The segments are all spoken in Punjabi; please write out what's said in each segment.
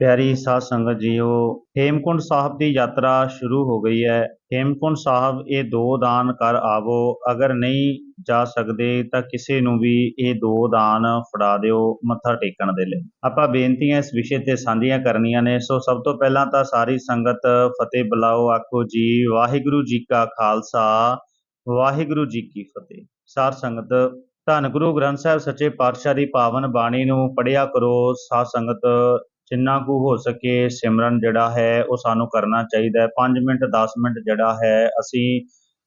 ਪਿਆਰੀ ਸਾਧ ਸੰਗਤ ਜੀਓ, ਹੇਮਕੁੰਟ ਸਾਹਿਬ ਦੀ ਯਾਤਰਾ ਸ਼ੁਰੂ ਹੋ ਗਈ ਹੈ। ਹੇਮਕੁੰਟ ਸਾਹਿਬ, ਇਹ ਦੋ ਦਾਨ ਕਰ ਆਵੋ। ਅਗਰ ਨਹੀਂ ਜਾ ਸਕਦੇ ਤਾਂ ਕਿਸੇ ਨੂੰ ਵੀ ਇਹ ਦੋ ਦਾਨ ਫੜਾ ਦਿਓ ਮੱਥਾ ਟੇਕਣ ਦੇ ਲਈ। ਆਪਾਂ ਬੇਨਤੀਆਂ ਇਸ ਵਿਸ਼ੇ ਤੇ ਸਾਂਝੀਆਂ ਕਰਨੀਆਂ ਨੇ। ਸੋ ਸਭ ਤੋਂ ਪਹਿਲਾਂ ਤਾਂ ਸਾਰੀ ਸੰਗਤ ਫਤਿਹ ਬੁਲਾਓ, ਆਖੋ ਜੀ, ਵਾਹਿਗੁਰੂ ਜੀ ਕਾ ਖਾਲਸਾ, ਵਾਹਿਗੁਰੂ ਜੀ ਕੀ ਫਤਿਹ। ਸਾਰ ਸੰਗਤ, ਧੰਨ ਗੁਰੂ ਗ੍ਰੰਥ ਸਾਹਿਬ ਸੱਚੇ ਪਾਤਸ਼ਾਹ ਦੀ ਪਾਵਨ ਬਾਣੀ ਨੂੰ ਪੜਿਆ ਕਰੋ। ਸਾਧ ਸੰਗਤ ਜਿੰਨਾ ਕੁ ਹੋ ਸਕੇ ਸਿਮਰਨ ਜਿਹੜਾ ਹੈ ਉਹ ਸਾਨੂੰ ਕਰਨਾ ਚਾਹੀਦਾ ਹੈ। 5 ਮਿੰਟ 10 ਮਿੰਟ ਜਿਹੜਾ ਹੈ ਅਸੀਂ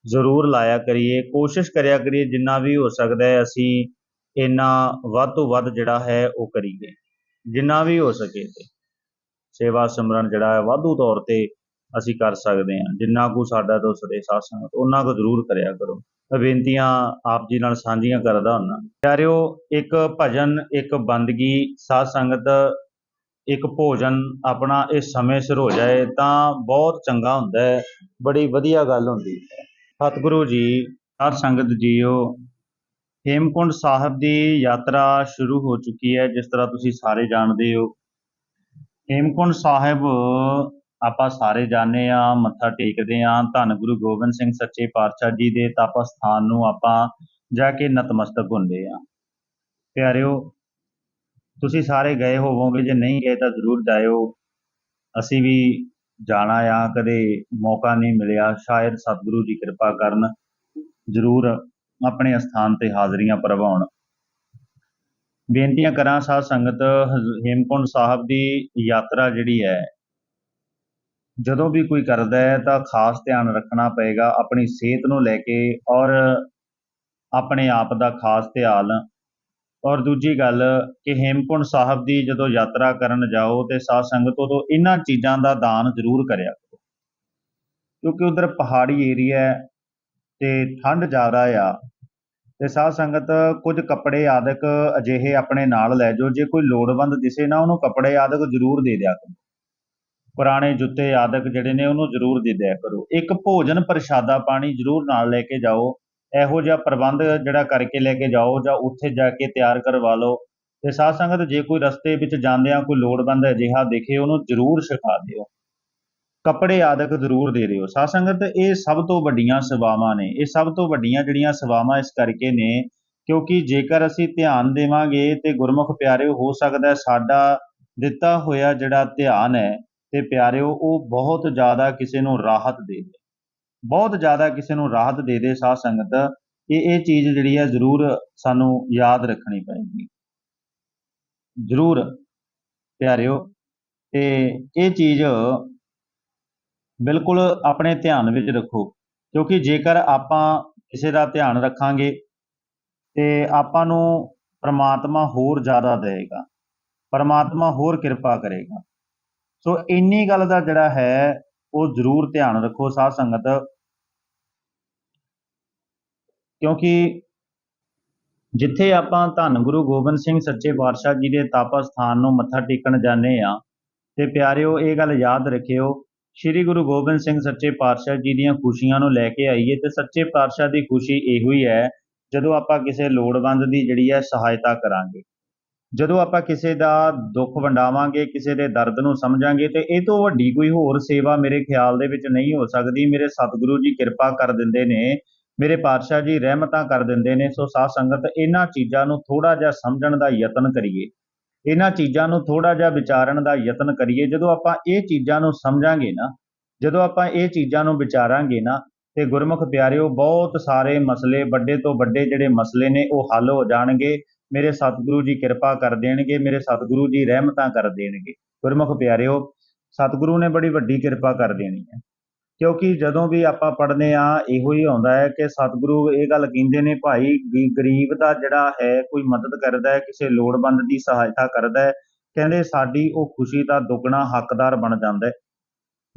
ਜ਼ਰੂਰ ਲਾਇਆ ਕਰੀਏ। ਕੋਸ਼ਿਸ਼ ਕਰਿਆ ਕਰੀਏ ਜਿੰਨਾ ਵੀ ਹੋ ਸਕਦਾ ਹੈ ਅਸੀਂ ਇੰਨਾ ਵੱਧ ਤੋਂ ਵੱਧ ਜਿਹੜਾ ਹੈ ਉਹ ਕਰੀਏ। ਜਿੰਨਾ ਵੀ ਹੋ ਸਕੇ ਤੇ ਸੇਵਾ ਸਿਮਰਨ ਜਿਹੜਾ ਹੈ ਵਾਧੂ ਤੌਰ ਤੇ ਅਸੀਂ ਕਰ ਸਕਦੇ ਹਾਂ। ਜਿੰਨਾ ਕੁ ਸਾਡਾ ਤੋਂ ਸਦੇ ਸਾਧ ਸੰਗਤ, ਉਹਨਾਂ ਕੁ ਜ਼ਰੂਰ ਕਰਿਆ ਕਰੋ। ਬੇਨਤੀਆਂ ਆਪ ਜੀ ਨਾਲ ਸਾਂਝੀਆਂ ਕਰਦਾ ਹੁੰਨਾ ਪਿਆਰਿਓ, ਇੱਕ ਭਜਨ, ਇੱਕ ਬੰਦਗੀ ਸਾਧ ਸੰਗਤ ਇੱਕ ਭੋਜਨ ਆਪਣਾ ਇਹ ਸਮੇਂ ਸਿਰ ਹੋ ਜਾਏ ਤਾਂ ਬਹੁਤ ਚੰਗਾ ਹੁੰਦਾ ਹੈ, ਬੜੀ ਵਧੀਆ ਗੱਲ ਹੁੰਦੀ ਹੈ। ਸਤਿਗੁਰੂ ਜੀ, ਹਰ ਸੰਗਤ ਜੀਓ ਹੇਮਕੁੰਡ ਸਾਹਿਬ ਦੀ ਯਾਤਰਾ ਸ਼ੁਰੂ ਹੋ ਚੁੱਕੀ ਹੈ, ਜਿਸ ਤਰ੍ਹਾਂ ਤੁਸੀਂ ਸਾਰੇ ਜਾਣਦੇ ਹੋ। ਹੇਮਕੁੰਡ ਸਾਹਿਬ ਆਪਾਂ ਸਾਰੇ ਜਾਣਦੇ ਆ, ਮੱਥਾ ਟੇਕਦੇ ਆ। ਧੰਨ ਗੁਰੂ ਗੋਬਿੰਦ ਸਿੰਘ ਸੱਚੇ ਪਾਤਸ਼ਾਹ ਜੀ ਦੇ ਤਪ ਸਥਾਨ ਨੂੰ ਆਪਾਂ ਜਾ ਕੇ ਨਤਮਸਤਕ ਹੁੰਦੇ ਆ। ਪਿਆਰਿਓ ਤੁਸੀਂ ਸਾਰੇ ਗਏ ਹੋਵੋਗੇ, ਜੇ ਨਹੀਂ ਗਏ ਤਾਂ ਜ਼ਰੂਰ ਜਾਇਓ। ਅਸੀਂ ਵੀ ਜਾਣਾ ਆ, ਕਦੇ ਮੌਕਾ ਨਹੀਂ ਮਿਲਿਆ। ਸ਼ਾਇਦ ਸਤਿਗੁਰੂ ਜੀ ਕਿਰਪਾ ਕਰਨ ਜ਼ਰੂਰ ਆਪਣੇ ਅਸਥਾਨ ਤੇ ਹਾਜ਼ਰੀਆਂ ਭਰਵਾਉਣ ਬੇਨਤੀਆਂ ਕਰਾਂ, ਸਾਧ ਸੰਗਤ, ਹਜ਼- ਹੇਮਕੁੰਟ ਸਾਹਿਬ ਦੀ ਯਾਤਰਾ ਜਿਹੜੀ ਹੈ, ਜਦੋਂ ਵੀ ਕੋਈ ਕਰਦਾ ਹੈ ਤਾਂ ਖਾਸ ਧਿਆਨ ਰੱਖਣਾ ਪਏਗਾ, ਆਪਣੀ ਸਿਹਤ ਨੂੰ ਲੈ ਕੇ ਔਰ ਆਪਣੇ ਆਪ ਦਾ ਖਾਸ ਧਿਆਨ ਔਰ ਦੂਜੀ ਗੱਲ ਕਿ ਹੇਮਕੁੰਟ ਸਾਹਿਬ ਦੀ ਜਦੋਂ ਯਾਤਰਾ ਕਰਨ ਜਾਓ ਤੇ ਸਾਧ ਸੰਗਤ ਉਦੋਂ ਇਹਨਾਂ ਚੀਜ਼ਾਂ ਦਾ ਦਾਨ ਜ਼ਰੂਰ ਕਰਿਆ ਕਰੋ। ਕਿਉਂਕਿ ਉਧਰ ਪਹਾੜੀ ਏਰੀਆ ਹੈ ਤੇ ਠੰਡ ਜ਼ਿਆਦਾ ਆ ਤੇ ਸਾਧ ਸੰਗਤ ਕੁਝ ਕੱਪੜੇ ਆਦਿਕ ਅਜਿਹੇ ਆਪਣੇ ਨਾਲ ਲੈ ਜਾਓ, ਜੇ ਕੋਈ ਲੋੜਵੰਦ ਦਿਸੇ ਨਾ ਉਹਨੂੰ ਕੱਪੜੇ ਆਦਿਕ ਜ਼ਰੂਰ ਦੇ ਦਿਆ ਕਰੋ। ਪੁਰਾਣੇ ਜੁੱਤੇ ਆਦਿਕ ਜਿਹੜੇ ਨੇ ਉਹਨੂੰ ਜ਼ਰੂਰ ਦੇ ਦਿਆ ਕਰੋ। ਇੱਕ ਭੋਜਨ ਪ੍ਰਸ਼ਾਦਾ ਪਾਣੀ ਜ਼ਰੂਰ ਨਾਲ ਲੈ ਕੇ ਜਾਓ ਇਹੋ ਜਿਹਾ ਪ੍ਰਬੰਧ ਜਿਹੜਾ ਕਰਕੇ ਲੈ ਕੇ ਜਾਓ ਜਾਂ ਉੱਥੇ ਜਾ ਕੇ ਤਿਆਰ ਕਰਵਾ ਲਓ। ਤੇ ਸਾਧ ਸੰਗਤ, ਜੇ ਕੋਈ ਰਸਤੇ ਵਿੱਚ ਜਾਂਦਿਆਂ ਕੋਈ ਲੋੜਵੰਦ ਅਜਿਹਾ ਦੇਖੇ, ਉਹਨੂੰ ਜ਼ਰੂਰ ਸਿਖਾ ਦਿਓ। ਕੱਪੜੇ ਆਦਿਕ ਜ਼ਰੂਰ ਦੇ ਦਿਓ। ਸਾਧ ਸੰਗਤ, ਇਹ ਸਭ ਤੋਂ ਵੱਡੀਆਂ ਸੇਵਾਵਾਂ ਨੇ। ਇਹ ਸਭ ਤੋਂ ਵੱਡੀਆਂ ਜਿਹੜੀਆਂ ਸੇਵਾਵਾਂ ਇਸ ਕਰਕੇ ਨੇ, ਕਿਉਂਕਿ ਜੇਕਰ ਅਸੀਂ ਧਿਆਨ ਦੇਵਾਂਗੇ ਤੇ ਗੁਰਮੁਖ ਪਿਆਰਿਓ, ਹੋ ਸਕਦਾ ਸਾਡਾ ਦਿੱਤਾ ਹੋਇਆ ਜਿਹੜਾ ਧਿਆਨ ਹੈ ਤੇ ਪਿਆਰਿਓ, ਉਹ ਬਹੁਤ ਜ਼ਿਆਦਾ ਕਿਸੇ ਨੂੰ ਰਾਹਤ ਦੇ ਦੇ। ਬਹੁਤ ਜ਼ਿਆਦਾ ਕਿਸੇ ਨੂੰ ਰਾਹਤ ਦੇ ਦੇ ਸਾਧ ਸੰਗਤ, ਇਹ ਇਹ ਚੀਜ਼ ਜਿਹੜੀ ਹੈ ਜ਼ਰੂਰ ਸਾਨੂੰ ਯਾਦ ਰੱਖਣੀ ਪਏਗੀ। ਜ਼ਰੂਰ, ਪਿਆਰਿਓ, ਤੇ ਇਹ ਚੀਜ਼ ਬਿਲਕੁਲ ਆਪਣੇ ਧਿਆਨ ਵਿੱਚ ਰੱਖੋ, ਕਿਉਂਕਿ ਜੇਕਰ ਆਪਾਂ ਕਿਸੇ ਦਾ ਧਿਆਨ ਰੱਖਾਂਗੇ ਤੇ ਆਪਾਂ ਨੂੰ ਪ੍ਰਮਾਤਮਾ ਹੋਰ ਜ਼ਿਆਦਾ ਦੇਵੇਗਾ, ਪ੍ਰਮਾਤਮਾ ਹੋਰ ਕਿਰਪਾ ਕਰੇਗਾ। ਸੋ ਇੰਨੀ ਗੱਲ ਦਾ ਜਿਹੜਾ ਹੈ ਉਹ ਜ਼ਰੂਰ ਧਿਆਨ ਰੱਖੋ ਸਾਧ ਸੰਗਤ। ਕਿਉਂਕਿ ਜਿੱਥੇ ਆਪਾਂ ਧੰਨ ਗੁਰੂ ਗੋਬਿੰਦ ਸਿੰਘ ਸੱਚੇ ਪਾਤਸ਼ਾਹ ਜੀ ਦੇ ਤਪ ਸਥਾਨ ਨੂੰ ਮੱਥਾ ਟੇਕਣ ਜਾਂਦੇ ਆ ਤੇ ਪਿਆਰਿਓ, ਇਹ ਗੱਲ ਯਾਦ ਰੱਖਿਓ, ਸ੍ਰੀ ਗੁਰੂ ਗੋਬਿੰਦ ਸਿੰਘ ਸੱਚੇ ਪਾਤਸ਼ਾਹ ਜੀ ਦੀਆਂ ਖੁਸ਼ੀਆਂ ਨੂੰ ਲੈ ਕੇ ਆਈਏ, ਤੇ ਸੱਚੇ ਪਾਤਸ਼ਾਹ ਦੀ ਖੁਸ਼ੀ ਇਹੋ ਹੀ ਹੈ, ਜਦੋਂ ਆਪਾਂ ਕਿਸੇ ਲੋੜਵੰਦ ਦੀ ਜਿਹੜੀ ਹੈ ਸਹਾਇਤਾ ਕਰਾਂਗੇ। ਜਦੋਂ ਆਪਾਂ ਕਿਸੇ ਦਾ ਦੁੱਖ ਵੰਡਾਵਾਂਗੇ, ਕਿਸੇ ਦੇ ਦਰਦ ਨੂੰ ਸਮਝਾਂਗੇ, ਤੇ ਇਹ ਤੋਂ ਵੱਡੀ ਕੋਈ ਹੋਰ ਸੇਵਾ ਮੇਰੇ ਖਿਆਲ ਦੇ ਵਿੱਚ ਨਹੀਂ ਹੋ ਸਕਦੀ। ਮੇਰੇ ਸਤਿਗੁਰੂ ਜੀ ਕਿਰਪਾ ਕਰ ਦਿੰਦੇ ਨੇ, ਮੇਰੇ ਪਾਤਸ਼ਾਹ ਜੀ ਰਹਿਮਤਾਂ ਕਰ ਦਿੰਦੇ ਨੇ। ਸੋ ਸਾਧ ਸੰਗਤ, ਇਹਨਾਂ ਚੀਜ਼ਾਂ ਨੂੰ ਥੋੜਾ ਜਿਹਾ ਸਮਝਣ ਦਾ ਯਤਨ ਕਰੀਏ। ਇਹਨਾਂ ਚੀਜ਼ਾਂ ਨੂੰ ਥੋੜਾ ਜਿਹਾ ਵਿਚਾਰਨ ਦਾ ਯਤਨ ਕਰੀਏ। ਜਦੋਂ ਆਪਾਂ ਇਹ ਚੀਜ਼ਾਂ ਨੂੰ ਸਮਝਾਂਗੇ ਨਾ, ਜਦੋਂ ਆਪਾਂ ਇਹ ਚੀਜ਼ਾਂ ਨੂੰ ਵਿਚਾਰਾਂਗੇ ਨਾ, ਤੇ ਗੁਰਮੁਖ ਪਿਆਰਿਓ, ਬਹੁਤ ਸਾਰੇ ਮਸਲੇ ਵੱਡੇ ਤੋਂ ਵੱਡੇ ਜਿਹੜੇ ਮਸਲੇ ਨੇ, ਉਹ ਹੱਲ ਹੋ ਜਾਣਗੇ। ਮੇਰੇ ਸਤਿਗੁਰੂ ਜੀ ਕਿਰਪਾ ਕਰ ਦੇਣਗੇ, ਮੇਰੇ ਸਤਿਗੁਰੂ ਜੀ ਰਹਿਮਤਾਂ ਕਰ ਦੇਣਗੇ। ਗੁਰਮੁਖ ਪਿਆਰਿਓ, ਸਤਿਗੁਰੂ ਨੇ ਬੜੀ ਵੱਡੀ ਕਿਰਪਾ ਕਰ ਦੇਣੀ ਹੈ। ਕਿਉਂਕਿ ਜਦੋਂ ਵੀ ਆਪਾਂ ਪੜ੍ਹਦੇ ਆ ਇਹੋ ਹੀ ਆਉਂਦਾ ਹੈ ਕਿ ਸਤਿਗੁਰੂ ਇਹ ਗੱਲ ਕਹਿੰਦੇ ਨੇ, ਭਾਈ ਗਰੀਬ ਦਾ ਜਿਹੜਾ ਹੈ, ਕੋਈ ਮਦਦ ਕਰਦਾ ਹੈ, ਕਿਸੇ ਲੋੜਵੰਦ ਦੀ ਸਹਾਇਤਾ ਕਰਦਾ ਹੈ। ਕਹਿੰਦੇ, ਸਾਡੀ ਉਹ ਖੁਸ਼ੀ ਦਾ ਦੁੱਗਣਾ ਹੱਕਦਾਰ ਬਣ ਜਾਂਦਾ ਹੈ।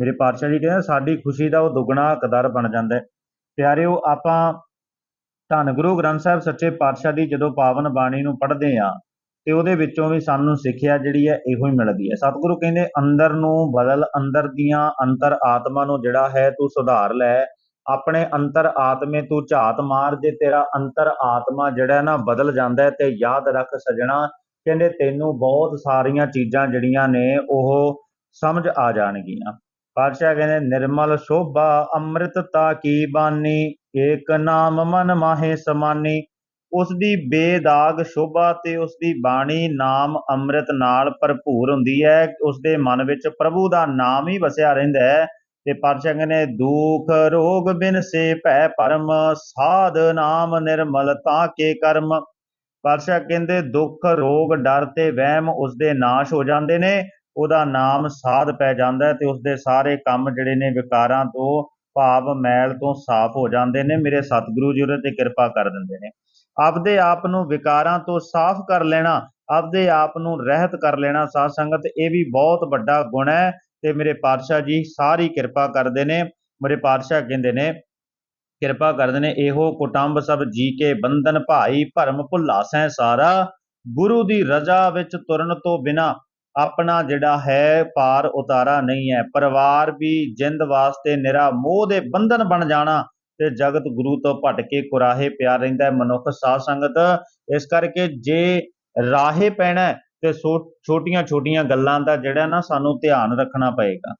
ਮੇਰੇ ਪਾਤਸ਼ਾਹ ਜੀ ਕਹਿੰਦੇ, ਸਾਡੀ ਖੁਸ਼ੀ ਦਾ ਉਹ ਦੁੱਗਣਾ ਹੱਕਦਾਰ ਬਣ ਜਾਂਦਾ ਹੈ। ਪਿਆਰਿਓ, ਆਪਾਂ ਧੰਨ ਗੁਰੂ ਗ੍ਰੰਥ ਸਾਹਿਬ ਸੱਚੇ ਪਾਤਸ਼ਾਹ ਦੀ ਜਦੋਂ ਪਾਵਨ ਬਾਣੀ ਨੂੰ ਪੜ੍ਹਦੇ ਆ, ਤੇ ਉਹਦੇ ਵਿੱਚੋਂ ਵੀ ਸਾਨੂੰ ਸਿੱਖਿਆ ਜਿਹੜੀ ਹੈ ਇਹੋ ਹੀ ਮਿਲਦੀ ਹੈ। ਸਤਿਗੁਰੂ ਕਹਿੰਦੇ, ਅੰਦਰ ਨੂੰ ਬਦਲ, ਅੰਦਰ ਦੀਆਂ ਅੰਤਰ ਆਤਮਾ ਨੂੰ ਜਿਹੜਾ ਹੈ ਤੂੰ ਸੁਧਾਰ ਲੈ, ਆਪਣੇ ਅੰਤਰ ਆਤਮੇ ਤੂੰ ਝਾਤ ਮਾਰ, ਜੇ ਤੇਰਾ ਅੰਤਰ ਆਤਮਾ ਜਿਹੜਾ ਨਾ ਬਦਲ ਜਾਂਦਾ ਹੈ ਤੇ ਯਾਦ ਰੱਖ ਸਜਣਾ, ਕਹਿੰਦੇ ਤੈਨੂੰ ਬਹੁਤ ਸਾਰੀਆਂ ਚੀਜ਼ਾਂ ਜਿਹੜੀਆਂ ਨੇ ਉਹ ਸਮਝ ਆ ਜਾਣਗੀਆਂ। ਪਾਤਸ਼ਾਹ ਕਹਿੰਦੇ, ਨਿਰਮਲ ਸ਼ੋਭਾ ਅੰਮ੍ਰਿਤਤਾ ਕੀ ਬਾਨੀ ਏਕ ਨਾਮ ਮਨ ਮਾਹੇ ਸਮਾਨੀ ਉਸ ਦੀ ਬੇਦਾਗ ਸ਼ੋਭਾ ਤੇ ਉਸ ਦੀ ਬਾਣੀ ਨਾਮ ਅੰਮ੍ਰਿਤ ਨਾਲ ਭਰਪੂਰ ਹੁੰਦੀ ਹੈ। ਉਸ ਦੇ ਮਨ ਵਿੱਚ ਪ੍ਰਭੂ ਦਾ ਨਾਮ ਹੀ ਵਸਿਆ ਰਹਿੰਦਾ ਹੈ ਤੇ ਪਾਤਸ਼ਾਹ ਕਹਿੰਦੇ ਦੁਖ, ਰੋਗ ਬਿਨ ਸੇ ਭੈ ਪਰਮ, ਸਾਧ ਨਾਮ ਨਿਰਮਲ ਤਾਂ ਕੇ ਕਰਮ। ਪਾਤਸ਼ਾਹ ਕਹਿੰਦੇ, ਦੁੱਖ, ਰੋਗ, ਡਰ ਤੇ ਵਹਿਮ ਉਸ ਦੇ ਨਾਸ਼ ਹੋ ਜਾਂਦੇ ਨੇ, ਉਹਦਾ ਨਾਮ ਸਾਧ ਪੈ ਜਾਂਦਾ ਤੇ ਉਸ ਦੇ ਸਾਰੇ ਕੰਮ ਜਿਹੜੇ ਨੇ ਵਿਕਾਰਾਂ ਤੋਂ ਭਾਵ ਮੈਲ ਤੋਂ ਸਾਫ਼ ਹੋ ਜਾਂਦੇ ਨੇ, ਮੇਰੇ ਸਤਿਗੁਰੂ ਜੀ ਉਹਦੇ ਤੇ ਕਿਰਪਾ ਕਰ ਦਿੰਦੇ ਨੇ। ਆਪਦੇ ਆਪ ਨੂੰ ਵਿਕਾਰਾਂ ਤੋਂ ਸਾਫ਼ ਕਰ ਲੈਣਾ, ਆਪਦੇ ਆਪ ਨੂੰ ਰਹਿਤ ਕਰ ਲੈਣਾ, ਸਾਧ ਸੰਗਤ, ਇਹ ਵੀ ਬਹੁਤ ਵੱਡਾ ਗੁਣ ਹੈ ਤੇ ਮੇਰੇ ਪਾਤਸ਼ਾਹ ਜੀ ਸਾਰੀ ਕਿਰਪਾ ਕਰਦੇ ਨੇ। ਮੇਰੇ ਪਾਤਸ਼ਾਹ ਕਹਿੰਦੇ ਨੇ, ਕਿਰਪਾ ਕਰਦੇ ਨੇ, ਇਹੋ ਕੁਟੰਬ ਸਭ ਜੀ ਕੇ ਬੰਧਨ ਭਾਈ ਭਰਮ ਭੁੱਲਾਸੈ ਸਾਰਾ, ਗੁਰੂ ਦੀ ਰਜ਼ਾ ਵਿੱਚ ਤੁਰਨ ਤੋਂ ਬਿਨਾ ਆਪਣਾ ਜਿਹੜਾ ਹੈ ਪਾਰ ਉਤਾਰਾ ਨਹੀਂ ਹੈ। ਪਰਿਵਾਰ ਵੀ ਜਿੰਦ ਵਾਸਤੇ ਨਿਰਾ ਮੋਹ ਦੇ ਬੰਧਨ ਬਣ ਜਾਣਾ ਤੇ ਜਗਤ ਗੁਰੂ ਤੋਂ ਭਟ ਕੇ ਕੁਰਾਹੇ ਪਿਆ ਰਹਿੰਦਾ ਹੈ ਮਨੁੱਖ ਸਾਧ ਸੰਗਤ ਇਸ ਕਰਕੇ ਜੇ ਰਾਹੇ ਪੈਣਾ ਹੈ ਤੇ ਛੋਟੀਆਂ ਛੋਟੀਆਂ ਗੱਲਾਂ ਦਾ ਜਿਹੜਾ ਨਾ ਸਾਨੂੰ ਧਿਆਨ ਰੱਖਣਾ ਪਏਗਾ।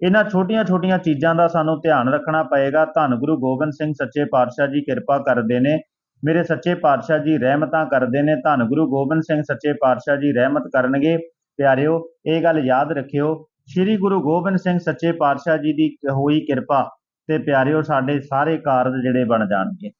ਇਹਨਾਂ ਛੋਟੀਆਂ ਛੋਟੀਆਂ ਚੀਜ਼ਾਂ ਦਾ ਸਾਨੂੰ ਧਿਆਨ ਰੱਖਣਾ ਪਏਗਾ। ਧੰਨ ਗੁਰੂ ਗੋਬਿੰਦ ਸਿੰਘ ਸੱਚੇ ਪਾਤਸ਼ਾਹ ਜੀ ਕਿਰਪਾ ਕਰਦੇ ਨੇ। ਮੇਰੇ ਸੱਚੇ ਪਾਤਸ਼ਾਹ ਜੀ ਰਹਿਮਤਾਂ ਕਰਦੇ ਨੇ। ਧੰਨ ਗੁਰੂ ਗੋਬਿੰਦ ਸਿੰਘ ਸੱਚੇ ਪਾਤਸ਼ਾਹ ਜੀ ਰਹਿਮਤ ਕਰਨਗੇ। ਪਿਆਰਿਓ, ਇਹ ਗੱਲ ਯਾਦ ਰੱਖਿਓ, ਸ੍ਰੀ ਗੁਰੂ ਗੋਬਿੰਦ ਸਿੰਘ ਸੱਚੇ ਪਾਤਸ਼ਾਹ ਜੀ ਦੀ ਹੋਈ ਕਿਰਪਾ ਤੇ ਪਿਆਰਿਓ, ਸਾਡੇ ਸਾਰੇ ਕਾਰਜ ਜਿਹੜੇ ਬਣ ਜਾਣਗੇ।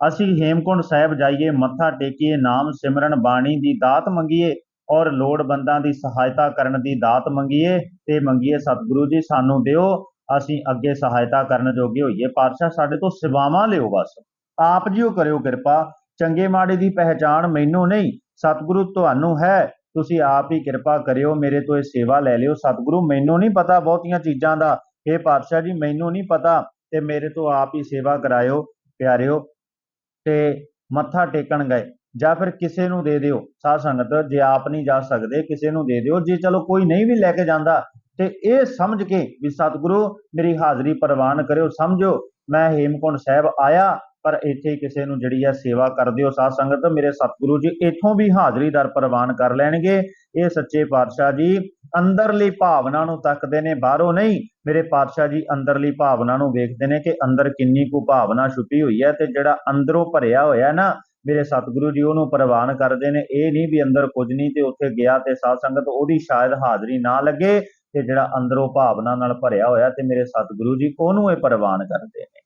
ਅਸੀਂ ਹੇਮਕੁੰਡ ਸਾਹਿਬ ਜਾਈਏ, ਮੱਥਾ ਟੇਕੀਏ, ਨਾਮ ਸਿਮਰਨ ਬਾਣੀ ਦੀ ਦਾਤ ਮੰਗੀਏ ਔਰ ਲੋੜਵੰਦਾਂ ਦੀ ਸਹਾਇਤਾ ਕਰਨ ਦੀ ਦਾਤ ਮੰਗੀਏ, ਤੇ ਮੰਗੀਏ ਸਤਿਗੁਰੂ ਜੀ, ਸਾਨੂੰ ਦਿਓ, ਅਸੀਂ ਅੱਗੇ ਸਹਾਇਤਾ ਕਰਨ ਜੋਗੇ ਹੋਈਏ। ਪਾਤਸ਼ਾਹ ਸਾਡੇ ਤੋਂ ਸੇਵਾਵਾਂ ਲਿਓ ਬਸ। ਆਪ ਜਿਓ ਕਰਿਓ ਕਿਰਪਾ, ਚੰਗੇ ਮਾੜੇ ਦੀ ਪਹਿਚਾਣ ਮੈਨੂੰ ਨਹੀਂ, ਸਤਿਗੁਰੂ ਤੁਹਾਨੂੰ ਹੈ ਤੁਸੀਂ ਆਪ ਹੀ ਕਿਰਪਾ ਕਰਿਓ, ਮੇਰੇ ਤੋਂ ਇਹ ਸੇਵਾ ਲੈ ਲਿਓ। ਸਤਿਗੁਰੂ, ਮੈਨੂੰ ਨਹੀਂ ਪਤਾ ਬਹੁਤੀਆਂ ਚੀਜ਼ਾਂ ਦਾ। ਇਹ ਪਾਤਸ਼ਾਹ ਜੀ, ਮੈਨੂੰ ਨਹੀਂ ਪਤਾ ਤੇ ਮੇਰੇ ਤੋਂ ਆਪ ਹੀ ਸੇਵਾ ਕਰਾਇਓ, ਪਿਆਰਿਓ। ਤੇ ਮੱਥਾ ਟੇਕਣ ਗਏ। ਜਾਂ ਫਿਰ ਕਿਸੇ ਨੂੰ ਦੇ ਦਿਓ। ਸਾਧ ਸੰਗਤ, ਜੇ ਆਪ ਨਹੀਂ ਜਾ ਸਕਦੇ, ਕਿਸੇ ਨੂੰ ਦੇ ਦਿਓ। ਜੇ ਚਲੋ ਕੋਈ ਨਹੀਂ ਵੀ ਲੈ ਕੇ ਜਾਂਦਾ, ਤੇ ਇਹ ਸਮਝ ਕੇ ਵੀ ਸਤਿਗੁਰੂ, ਮੇਰੀ ਹਾਜ਼ਰੀ ਪ੍ਰਵਾਨ ਕਰਿਓ। ਸਮਝੋ, ਮੈਂ ਹੇਮਕੁੰਡ ਸਾਹਿਬ ਆਇਆ ਪਰ ਇੱਥੇ ਕਿਸੇ ਨੂੰ ਜਿਹੜੀ ਆ ਸੇਵਾ ਕਰ ਦਿਓ ਸਾਧ ਸੰਗਤ, ਮੇਰੇ ਸਤਿਗੁਰੂ ਜੀ, ਇੱਥੋਂ ਵੀ ਹਾਜ਼ਰੀ ਦਰ ਪ੍ਰਵਾਨ ਕਰ ਲੈਣਗੇ। ਇਹ ਸੱਚੇ ਪਾਤਸ਼ਾਹ ਜੀ, ਅੰਦਰਲੀ ਭਾਵਨਾ ਨੂੰ ਤੱਕਦੇ ਨੇ, ਬਾਹਰੋਂ ਨਹੀਂ। ਮੇਰੇ ਪਾਤਸ਼ਾਹ ਜੀ, ਅੰਦਰਲੀ ਭਾਵਨਾ ਨੂੰ ਵੇਖਦੇ ਨੇ ਕਿ ਅੰਦਰ ਕਿੰਨੀ ਕੁ ਭਾਵਨਾ ਛੁਪੀ ਹੋਈ ਹੈ ਤੇ ਜਿਹੜਾ ਅੰਦਰੋਂ ਭਰਿਆ ਹੋਇਆ ਨਾ, ਮੇਰੇ ਸਤਿਗੁਰੂ ਜੀ, ਉਹਨੂੰ ਪ੍ਰਵਾਨ ਕਰਦੇ ਨੇ। ਇਹ ਨਹੀਂ ਵੀ ਅੰਦਰ ਕੁਝ ਨਹੀਂ ਤੇ ਉੱਥੇ ਗਿਆ ਤੇ ਸਾਧ ਸੰਗਤ ਉਹਦੀ ਸ਼ਾਇਦ ਹਾਜ਼ਰੀ ਨਾ ਲੱਗੇ ਤੇ ਜਿਹੜਾ ਅੰਦਰੋਂ ਭਾਵਨਾ ਨਾਲ ਭਰਿਆ ਹੋਇਆ ਤੇ ਮੇਰੇ ਸਤਿਗੁਰੂ ਜੀ, ਉਹਨੂੰ ਇਹ ਪ੍ਰਵਾਨ ਕਰਦੇ ਨੇ।